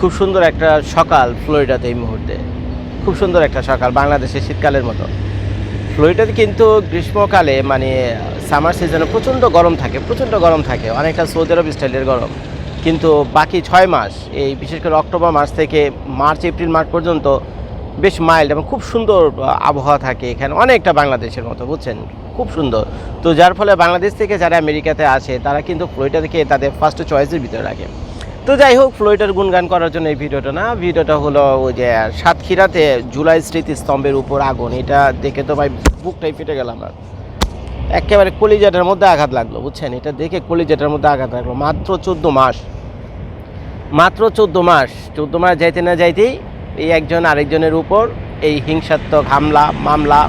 খুব সুন্দর একটা সকাল ফ্লোরিডাতে এই মুহূর্তে। খুব সুন্দর একটা সকাল বাংলাদেশের শীতকালের মতো। ফ্লোরিডাতে কিন্তু গ্রীষ্মকালে মানে সামার সিজনে প্রচণ্ড গরম থাকে, প্রচণ্ড গরম থাকে। অনেকটা সৌদি আরব স্টাইলের গরম। কিন্তু বাকি ছয় মাস, এই বিশেষ করে অক্টোবর মাস থেকে মার্চ, এপ্রিল মাস পর্যন্ত বেশ মাইল্ড এবং খুব সুন্দর আবহাওয়া থাকে এখানে। অনেকটা বাংলাদেশের মতো, বুঝছেন? খুব সুন্দর। তো যার ফলে বাংলাদেশ থেকে যারা আমেরিকাতে আসে, তারা কিন্তু ফ্লোরিডা থেকে তাদের ফার্স্ট চয়েসের ভিতরে রাখে। তো যাই হোক, ফ্লোরিডার গুণগান করার জন্য এই ভিডিওটা না, ভিডিওটা হলো ওই যে সাতক্ষীরাতে জুলাই স্মৃতিস্তম্ভের উপর আগুন, এটা দেখে তো ভাই বুকটাই ফেটে গেল আমার। একেবারে কলিজাটার মধ্যে আঘাত লাগল, বুঝছেন? এটা দেখে কলিজাটার মধ্যে আঘাত লাগল, মাত্র চোদ্দ মাস। মাত্র চোদ্দ মাস চোদ্দ মাস যাইতে না যাইতেই এই একজন আরেকজনের উপর এই হিংসাত্মক হামলা, মামলা,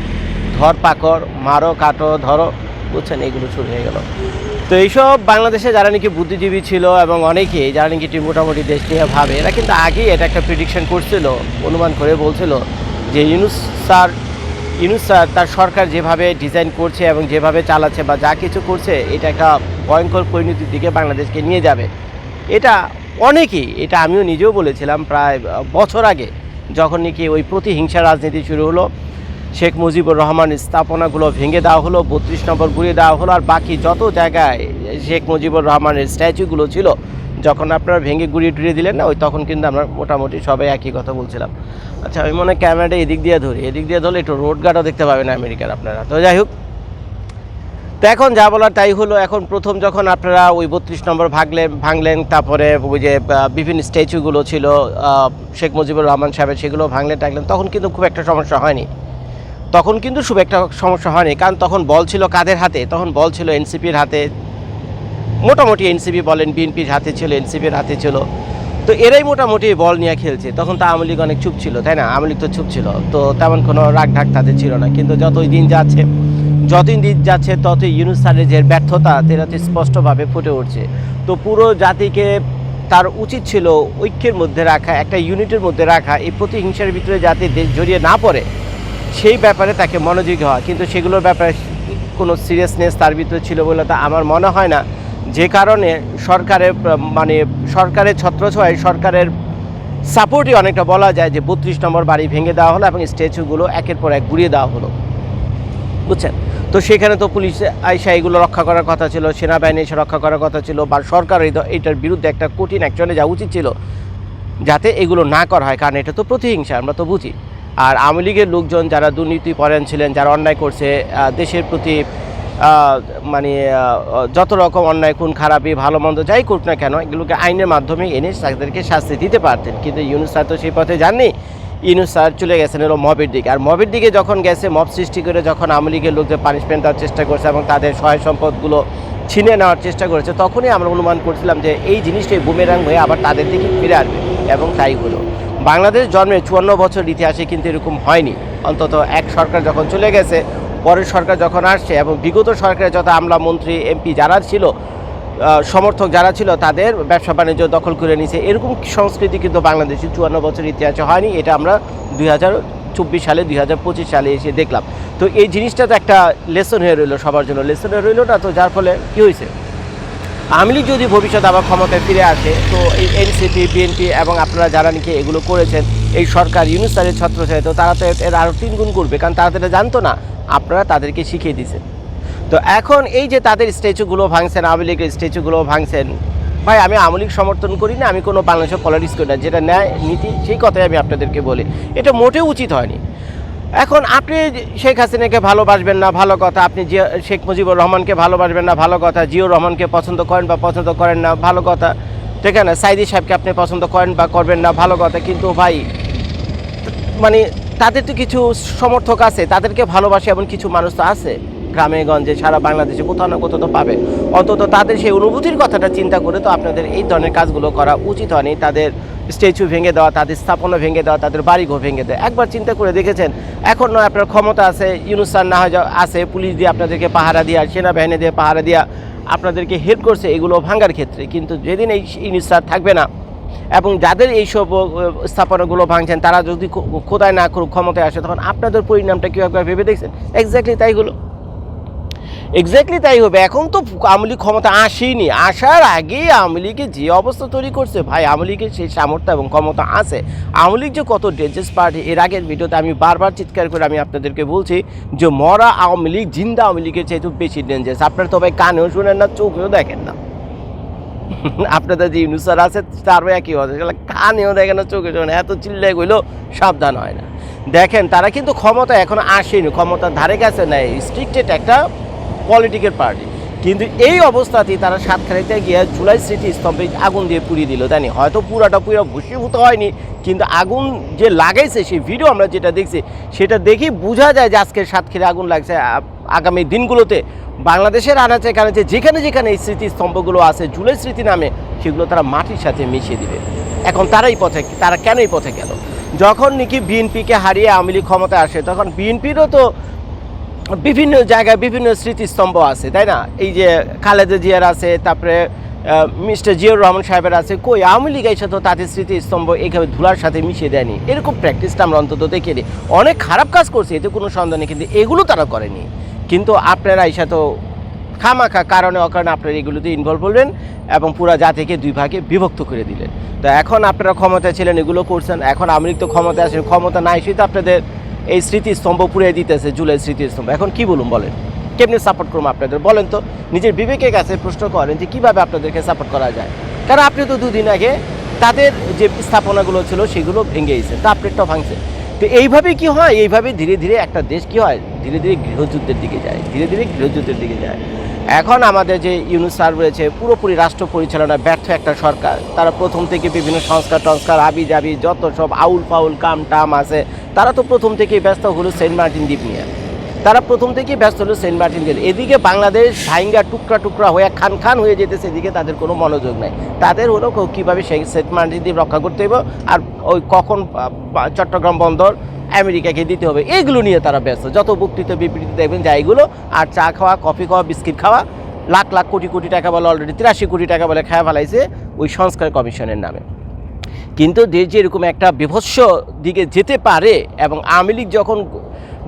ধরপাকড়, মারো, কাটো, ধরো, বুঝছেন? এগুলো শুরু হয়ে গেল। তো এইসব বাংলাদেশে যারা নাকি বুদ্ধিজীবী ছিল এবং অনেকেই, যারা নাকি একটি মোটামুটি দেশ নিয়ে ভাবে, এরা কিন্তু আগেই এটা একটা প্রিডিকশন করছিল, অনুমান করে বলছিল যে ইউনুস স্যার ইউনুস স্যার তার সরকার যেভাবে ডিজাইন করছে এবং যেভাবে চালাচ্ছে বা যা কিছু করছে, এটা একটা ভয়ঙ্কর পরিণতির দিকে বাংলাদেশকে নিয়ে যাবে। এটা অনেকেই, এটা আমিও নিজেও বলেছিলাম প্রায় বছর আগে, যখন নাকি ওই প্রতিহিংসা রাজনীতি শুরু হলো শেখ মুজিবুর রহমান স্থাপনাগুলো ভেঙে দেওয়া হলো, বত্রিশ নম্বর ঘুরিয়ে দেওয়া হলো, আর বাকি যত জায়গায় শেখ মুজিবুর রহমানের স্ট্যাচুগুলো ছিল, যখন আপনারা ভেঙে গুড়িয়ে টুড়িয়ে দিলেন না, ওই তখন কিন্তু আমরা মোটামুটি সবাই একই কথা বলছিলাম। আচ্ছা আমি মনে হয় ক্যামেরাটা এদিক দিয়ে ধরি, এদিক দিয়ে ধরলে একটু রোড গার্ডও দেখতে পাবেন আমেরিকার আপনারা। তো যাই হোক, তো এখন যা বলার তাই হলো, এখন প্রথম যখন আপনারা ওই বত্রিশ নম্বর ভাগলেন, ভাঙলেন, তারপরে ওই যে বিভিন্ন স্ট্যাচুগুলো ছিল শেখ মুজিবুর রহমান সাহেবের সেগুলো ভাঙলেন টাগলেন তখন কিন্তু খুব একটা সমস্যা হয়নি। তখন কিন্তু খুব একটা সমস্যা হয়নি, কারণ তখন বল ছিল কাদের হাতে? তখন বল ছিল এনসিপির হাতে। মোটামুটি এনসিপি বলেন, বিএনপির হাতে ছিল, এনসিপির হাতে ছিল। তো এরাই মোটামুটি বল নিয়ে খেলছে। তখন তো আওয়ামী লীগ অনেক চুপ ছিল, তাই না? আওয়ামী লীগ তো চুপ ছিল। তো তেমন কোনো রাগ ঢাক তাদের ছিল না। কিন্তু যতই দিন যাচ্ছে, যতই দিন যাচ্ছে, ততই ইউনুস স্যারের যে ব্যর্থতা তেরাতে স্পষ্টভাবে ফুটে উঠছে। তো পুরো জাতিকে তার উচিত ছিল ঐক্যের মধ্যে রাখা, একটা ইউনিটের মধ্যে রাখা। এই প্রতিহিংসার ভিতরে যাতে দেশ জড়িয়ে না পড়ে সেই ব্যাপারে তাকে মনোযোগী হওয়া। কিন্তু সেগুলোর ব্যাপারে কোনো সিরিয়াসনেস তার ভিতরে ছিল বলে তা আমার মনে হয় না। যে কারণে সরকারের মানে সরকারের ছত্রছয় সরকারের সাপোর্টই অনেকটা বলা যায় যে বত্রিশ নম্বর বাড়ি ভেঙে দেওয়া হলো এবং স্ট্যাচুগুলো একের পর এক ঘুরিয়ে দেওয়া হলো। বুঝছেন? তো সেখানে তো পুলিশ আইসা এগুলো রক্ষা করার কথা ছিল, সেনাবাহিনী এসে রক্ষা করার কথা ছিল বা সরকার এটার বিরুদ্ধে একটা কঠিন অ্যাকশনে যাওয়া উচিত ছিল। যাতে এগুলো না করা হয়, কারণ এটা তো প্রতিহিংসা, আমরা তো বুঝি। আর আওয়ামী লীগের লোকজন যারা দুর্নীতি পরায়ণ ছিলেন, যারা অন্যায় করছে দেশের প্রতি মানে যত রকম অন্যায়, খুন, খারাপি, ভালো, মন্দ যাই করুক না কেন, এগুলোকে আইনের মাধ্যমে এনে তাদেরকে শাস্তি দিতে পারতেন। কিন্তু ইউনুস স্যার তো সেই পথে যাননি। ইউনুস স্যার চলে গেছেন এলো মবের দিকে। আর মবের দিকে যখন গেছে, মব সৃষ্টি করে যখন আওয়ামী লীগের লোকদের পানিশমেন্ট দেওয়ার চেষ্টা করছে এবং তাদের সহায় সম্পদগুলো ছিনে নেওয়ার চেষ্টা করেছে, তখনই আমরা অনুমান করছিলাম যে এই জিনিসটাই বুমেরাং হয়ে আবার তাদের দিকে ফিরে আসবে। এবং তাই হলো। বাংলাদেশ জন্মে চুয়ান্ন বছর ইতিহাসে কিন্তু এরকম হয়নি। অন্তত এক সরকার যখন চলে গেছে, পরের সরকার যখন আসছে এবং বিগত সরকারের যত আমলা মন্ত্রী, এমপি যারা ছিল সমর্থক যারা ছিল, তাদের ব্যবসা বাণিজ্য দখল করে নিছে। এরকম সংস্কৃতি কিন্তু বাংলাদেশের চুয়ান্ন বছর ইতিহাসে হয়নি। এটা আমরা দুই চব্বিশ সালে, দুই হাজার পঁচিশ সালে এসে দেখলাম। তো এই জিনিসটা তো একটা লেসন হয়ে রইল সবার জন্য। লেসন হয়ে রইল না তো যার ফলে কী হয়েছে? আওয়ামী লীগ যদি ভবিষ্যতে আবার ক্ষমতায় ফিরে আসে, তো এই এনসিপি বিএনপি এবং আপনারা যারা নাকি এগুলো করেছেন, এই সরকার, ইউনুস স্যারের ছত্রছায়, তো তারা তো এর- এর আরও তিন গুণ করবে, কারণ তারা তো এটা জানতো না। আপনারা তাদেরকে শিখিয়ে দিয়েছেন। তো এখন এই যে তাদের স্ট্যাচুগুলো ভাঙছেন, আওয়ামী লীগের স্ট্যাচুগুলো ভাঙছেন, ভাই আমি আওয়ামী লীগ সমর্থন করি না, আমি কোনো বাংলাদেশের পলিটিক্স করি না, যেটা ন্যায়, নীতি, সেই কথাই আমি আপনাদেরকে বলি। এটা মোটেও উচিত হয়নি। এখন আপনি শেখ হাসিনাকে ভালোবাসবেন না, ভালো কথা। আপনি জিয়া, শেখ মুজিবুর রহমানকে ভালোবাসবেন না, ভালো কথা। জিয়র রহমানকে পছন্দ করেন বা পছন্দ করেন না, ভালো কথা। ঠিক না সাইদি সাহেবকে আপনি পছন্দ করেন বা করবেন না, ভালো কথা। কিন্তু ভাই মানে তাদের তো কিছু সমর্থক আছে, তাদেরকে ভালোবাসে এমন কিছু মানুষ তো আছে গ্রামে, গঞ্জে, সারা বাংলাদেশে কোথাও না কোথাও তো পাবে। অন্তত তাদের সেই অনুভূতির কথাটা চিন্তা করে তো আপনাদের এই ধরনের কাজগুলো করা উচিত হয়নি। তাদের স্ট্যাচু ভেঙে দেওয়া, তাদের স্থাপনা ভেঙে দেওয়া, তাদের বাড়িঘর ভেঙে দেওয়া। একবার চিন্তা করে দেখেছেন, এখন আপনার ক্ষমতা আছে, ইউনুস স্যার না হয় আছে, পুলিশ দিয়ে আপনাদেরকে পাহারা দিয়া, সেনাবাহিনী দিয়ে পাহারা দিয়া, আপনাদেরকে হেল্প করছে, এগুলো ভাঙার ক্ষেত্রে। কিন্তু যেদিন এই ইউনুস স্যার থাকবে না, এবং যাদের এইসব স্থাপনাগুলো ভাঙছেন, তারা যদি খোদায় না করুক, ক্ষমতায় আসে, তখন আপনাদের পরিণামটা কী একবার ভেবে দেখছেন? এক্স্যাক্টলি তাই হলো। এক্স্যাক্টলি তাই হবে। এখন তো আওয়ামী লীগ ক্ষমতা আসেনি। আসার আগে আওয়ামী লীগে যে অবস্থা তৈরি করছে, ভাই, আওয়ামী লীগের সেই সামর্থ্য এবং ক্ষমতা আছে। আওয়ামী লীগ যে কত ডেঞ্জারাস পার্টি এর আগের ভিডিওতে আমি বারবার চিৎকার করে আমি আপনাদেরকে বলছি যে মরা আওয়ামী লীগ, জিন্দা আওয়ামী লীগের চাইতে বেশি ডেঞ্জারাস আপনারা তো ভাই কানেও শোনেন না, চোখেও দেখেন না। আপনাদের যে ইউনুসার আছে তারও একই কথা কানেও দেখে না চোখে শোনে এত চিল্লাই গইলেও সাবধান হয় না। দেখেন, তারা কিন্তু ক্ষমতা এখন আসেনি। ক্ষমতার ধারে কাছে নেয় স্ট্রিক্টেড একটা পলিটিক্যাল পার্টি। কিন্তু এই অবস্থাতেই তারা সাতখানিতে গিয়ে জুলাই স্মৃতি স্তম্ভে আগুন দিয়ে পুড়িয়ে দিল, জানি? হয়তো পুরাটা পুরো ভূষীভূত হয়নি, কিন্তু আগুন যে লাগাইছে, সেই ভিডিও আমরা যেটা দেখছি, সেটা দেখেই বোঝা যায় যে আজকে সাতক্ষীরে আগুন লাগছে। আগামী দিনগুলোতে বাংলাদেশের আনাচে কানাচে যেখানে যেখানে এই স্মৃতিস্তম্ভগুলো আছে, জুলাই স্মৃতি নামে, সেগুলো তারা মাটির সাথে মিশিয়ে দিবে। এখন তারাই পথে, তারা কেন এই পথে গেল? যখন নাকি বিএনপিকে হারিয়ে আওয়ামী লীগ ক্ষমতায় আসে, তখন বিএনপিরও তো বিভিন্ন জায়গায় বিভিন্ন স্মৃতিস্তম্ভ আছে, তাই না? এই যে খালেদা জিয়ার আছে, তারপরে মিস্টার জিয়াউর রহমান সাহেবের আছে, কই আওয়ামী লীগ এসে তো তাদের স্মৃতিস্তম্ভ এইভাবে ধুলার সাথে মিশিয়ে দেয়নি। এরকম প্র্যাকটিসটা আমরা অন্তত দেখিনি অনেক খারাপ কাজ করছে, এতে কোনো সন্দেহ নেই, কিন্তু এগুলো তারা করেনি। কিন্তু আপনারা এসে তো খামাখা কারণে অকারণে আপনারা এগুলোতে ইনভলভ হলেন এবং পুরো জাতিকে দুই ভাগে বিভক্ত করে দিলেন। তো এখন আপনারা ক্ষমতায় ছিলেন, এগুলো করছেন, এখন আওয়ামী তো ক্ষমতায় আসেন ক্ষমতা নাই সেটা আপনাদের এই স্মৃতিস্তম্ভ পুড়িয়ে দিতেছে জুলাই স্মৃতিস্তম্ভ। এখন কি বলুন বলেন? কেমনি সাপোর্ট করব আপনাদের? বলেন তো, নিজের বিবেকের কাছে প্রশ্ন করেন যে কীভাবে আপনাদেরকে সাপোর্ট করা যায়? কারণ আপনি তো দুদিন আগে তাদের যে স্থাপনাগুলো ছিল সেগুলো ভেঙে গেছেন তা আপনারটাও ভাঙছে। তো এইভাবে কি হয়? এইভাবে ধীরে ধীরে একটা দেশ কি হয়? ধীরে ধীরে গৃহযুদ্ধের দিকে যায়, ধীরে ধীরে গৃহযুদ্ধের দিকে যায়। এখন আমাদের যে ইউনুস স্যার রয়েছে, পুরোপুরি রাষ্ট্র পরিচালনা ব্যর্থ একটা সরকার। তারা প্রথম থেকে বিভিন্ন সংস্কার টংস্কার আবি জাবি যত সব আউল ফাউল, কাম টাম আছে, তারা তো প্রথম থেকেই ব্যস্ত হলো সেন্ট মার্টিন দ্বীপ নিয়ে। তারা প্রথম থেকেই ব্যস্ত হলো সেন্ট মার্টিন দ্বীপ এদিকে বাংলাদেশ ভাইঙ্গা টুকরা টুকরা হয়ে খান খান হয়ে যেতেছে, এদিকে তাদের কোনো মনোযোগ নাই। তাদের হলো কীভাবে সেই সেন্ট মার্টিন দ্বীপ রক্ষা করতে হবে আর ওই কখন চট্টগ্রাম বন্দর আমেরিকাকে দিতে হবে। এগুলো নিয়ে তারা ব্যস্ত। যত বক্তৃতা বিবৃতি দেখবেন, যা এইগুলো আর চা খাওয়া, কফি খাওয়া, বিস্কিট খাওয়া, লাখ লাখ কোটি কোটি টাকা বলে অলরেডি তিরাশি কোটি টাকা বলে খাওয়া ফেলাইছে ওই সংস্কার কমিশনের নামে। কিন্তু দেশ যে এরকম একটা বিভৎস দিকে যেতে পারে এবং আওয়ামী লীগ যখন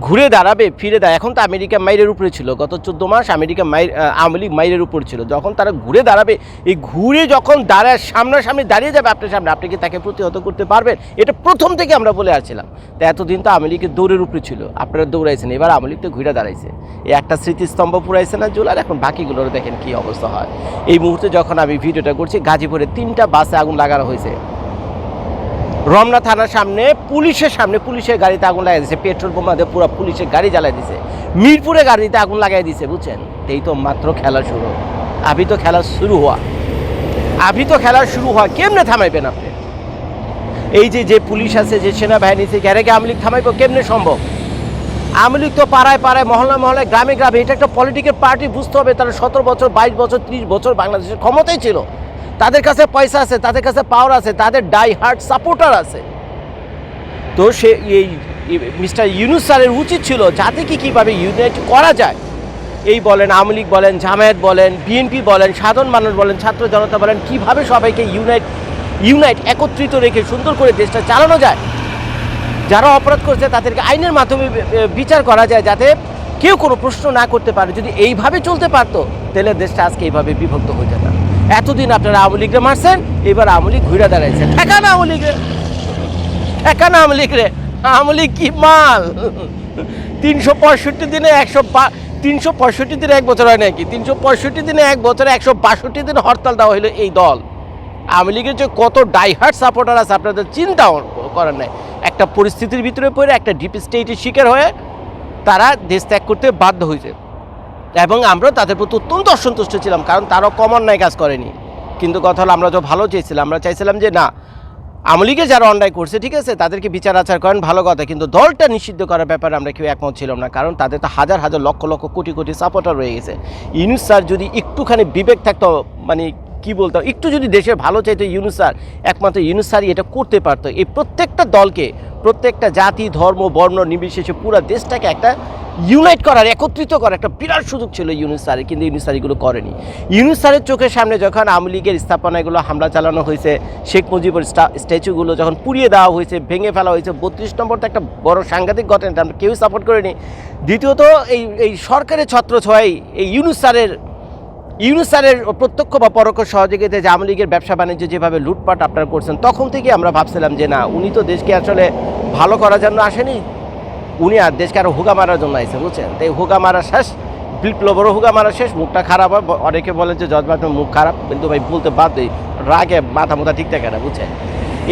ঘুরে দাঁড়াবে, ফিরে দাঁড়ায় এখন তো আমেরিকা মাইরের উপরে ছিল, গত চোদ্দ মাস আমেরিকা মাইর আওয়ামী লীগ মাইরের উপর ছিল। যখন তারা ঘুরে দাঁড়াবে, এই ঘুরে যখন দাঁড়ায়, সামনাসামনি দাঁড়িয়ে যাবে আপনার সামনে, আপনি কি তাকে প্রতিহত করতে পারবেন? এটা প্রথম থেকে আমরা বলে আসছিলাম। তো এতদিন তো আওয়ামী লীগের দৌড়ের উপরে ছিল, আপনারা দৌড়াইছেন, এবার আওয়ামী লীগ তো ঘুরে দাঁড়াইছে। এই একটা স্মৃতিস্তম্ভ পুরাইছে না জুলার এখন বাকিগুলোর দেখেন কি অবস্থা হয়। এই মুহূর্তে যখন আমি ভিডিওটা করছি, গাজীপুরে তিনটা বাসে আগুন লাগানো হয়েছে। রমনা থানার সামনে, পুলিশের সামনে পুলিশের গাড়িতে আগুন লাগাই দিয়েছে পেট্রোল বোমা দিয়ে পুরো পুলিশের গাড়ি জ্বালাই দিছে। মিরপুরে গাড়িতে আগুন লাগাই দিছে, বুঝছেন? এই তো মাত্র খেলা শুরু। আবি তো খেলা শুরু হওয়া। আবি তো খেলা শুরু হওয়া। কেমনে থামাইবেন আপনি? এই যে যে পুলিশ আছে, যে সেনাবাহিনী আছে গ্যারেকে আওয়ামী লীগ থামাইবো, কেমনে সম্ভব? আওয়ামী লীগ তো পাড়ায় পাড়ায় মহল্লায় মহল্লায়, গ্রামে গ্রামে, এটা একটা পলিটিক্যাল পার্টি বুঝতে হবে, তারা সতেরো বছর, বাইশ বছর, ত্রিশ বছর বাংলাদেশের ক্ষমতাই ছিল। তাদের কাছে পয়সা আছে, তাদের কাছে পাওয়ার আছে, তাদের ডাই হার্ট সাপোর্টার আছে। তো সে এই মিস্টার ইউনুস স্যারের উচিত ছিল যাতে কি কীভাবে ইউনাইট করা যায়। এই বলেন, আওয়ামী লীগ বলেন, জামায়াত বলেন বিএনপি বলেন, সাধারণ মানুষ বলেন, ছাত্র জনতা বলেন, কীভাবে সবাইকে ইউনাইট ইউনাইট একত্রিত রেখে সুন্দর করে দেশটা চালানো যায়? যারা অপরাধ করছে তাদেরকে আইনের মাধ্যমে বিচার করা যায় যাতে কেউ কোনো প্রশ্ন না করতে পারে, যদি এইভাবে চলতে পারতো, তাহলে দেশটা আজকে এইভাবে বিভক্ত হয়ে যেত। এতদিন আপনারা আওয়ামী লীগরে মারছেন, এবার আওয়ামী লীগ ঘুরে দাঁড়াইছে। একা না আওয়ামী লীগরে একা না আওয়ামী লীগরে আওয়ামী লীগ কি মাল? তিনশো পঁয়ষট্টি দিনে একশো তিনশো পঁয়ষট্টি দিনে এক বছর হয় নাকি? তিনশো পঁয়ষট্টি দিনে এক বছরে একশো বাষট্টি দিনে হরতাল দেওয়া হলো এই দল। আওয়ামী লীগের যে কত ডাইহার্ট সাপোর্টার আছে, আপনাদের চিন্তাও করার নাই। একটা পরিস্থিতির ভিতরে পড়ে, একটা ডিপ স্টেটের শিকার হয়ে তারা দেশ ত্যাগ করতে বাধ্য হয়েছে। এবং আমরা তাদের প্রতি অত্যন্ত অসন্তুষ্ট ছিলাম, কারণ তারাও কমন নাই কাজ করেনি। কিন্তু কথা হলো, আমরা তো ভালো চেয়েছিলাম, আমরা চাইছিলাম যে, না, আওয়ামী যারা অন্যায় করছে, ঠিক আছে, তাদেরকে বিচার আচার করেন, ভালো কথা। কিন্তু দলটা নিষিদ্ধ করার ব্যাপারে আমরা কেউ একমত ছিলাম না, কারণ তাদের তো হাজার হাজার লক্ষ লক্ষ, কোটি কোটি সাপোর্টার রয়ে গেছে। ইউনুস স্যার যদি একটুখানি বিবেক থাকতো মানে কি বলতাম একটু যদি দেশের ভালো চাইতো ইউনুসার একমাত্র ইউনুসারই এটা করতে পারতো। এই প্রত্যেকটা দলকে, প্রত্যেকটা জাতি, ধর্ম, বর্ণ, নির্বিশেষে পুরো দেশটাকে একটা ইউনাইট করার, একত্রিত করার একটা বিরাট সুযোগ ছিল ইউনুস স্যারের, কিন্তু ইউনুস স্যার এগুলো করেনি। ইউনুসারের চোখের সামনে যখন আওয়ামী লীগের স্থাপনাগুলো হামলা চালানো হয়েছে, শেখ মুজিবুর স্ট্যাচুগুলো যখন পুড়িয়ে দেওয়া হয়েছে, ভেঙে ফেলা হয়েছে, বত্রিশ নম্বর তো একটা বড় সাংঘাতিক ঘটনা আমরা কেউই সাপোর্ট করিনি। দ্বিতীয়ত এই এই সরকারের ছত্র ছয় এই ইউনুস স্যারের ইউনুস স্যারের প্রত্যক্ষ বা পরোক্ষ সহযোগিতায় যে আওয়ামী লীগের ব্যবসা বাণিজ্য যেভাবে লুটপাট আপনারা করছেন, তখন থেকে আমরা ভাবছিলাম যে না, উনি তো দেশকে আসলে ভালো করার জন্য আসেনি। উনি আর দেশকে আরও হুগা মারার জন্য আসছে বুঝছেন? তাই হুগা মারা শেষ, বিপ্লবেরও হুগা মারা শেষ, মুখটা খারাপ হয়, অনেকে বলে যে জজবাটের মুখ খারাপ, কিন্তু ভাই বলতে বাদ দিই রাগে মাথা মোথা ঠিক থাকে না, বুঝছেন?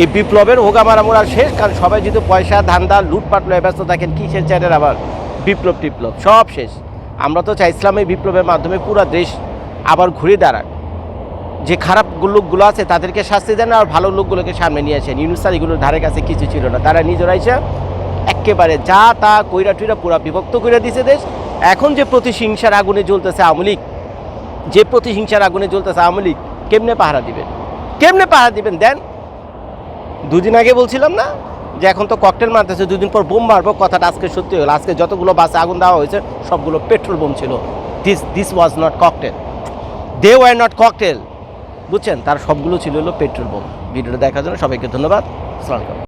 এই বিপ্লবের হোগা মারা মোড়া শেষ, কারণ সবাই যদি পয়সা, ধান্দা, লুটপাট লয়ে ব্যস্ত থাকেন, কিসের চ্যাটের আবার? বিপ্লব টিপ্লব সব শেষ। আমরা তো চাইছিলাম এই বিপ্লবের মাধ্যমে পুরো দেশ আবার ঘুরে দাঁড়াক যে খারাপ লোকগুলো আছে, তাদেরকে শাস্তি দেন আর ভালো লোকগুলোকে সামনে নিয়ে আসেন। ইউনুসার এগুলোর ধারে কাছে কিছু ছিল না। তারা নিজেরা এসে একেবারে যা তা কইরা টুইরা পুরা বিভক্ত করে দিছে দেশ। এখন যে প্রতিহিংসার আগুনে জ্বলতেছে আওয়ামী লীগ, যে প্রতিহিংসার আগুনে জ্বলতেছে আওয়ামী লীগ, কেমনে পাহারা দিবেন? কেমনে পাহারা দিবেন? দেন, দুদিন আগে বলছিলাম না যে এখন তো ককটেল মারতেছে, দুদিন পর বোম মারবো, কথাটা আজকে সত্যি হলো। আজকে যতগুলো বাসে আগুন দেওয়া হয়েছে, সবগুলো পেট্রোল বোম ছিল। This this was not cocktail they were not cocktail বুঝছেন? তার সবগুলো ছিল হলো পেট্রোল বোম। ভিডিওটা দেখার জন্য সবাইকে ধন্যবাদ। সালাম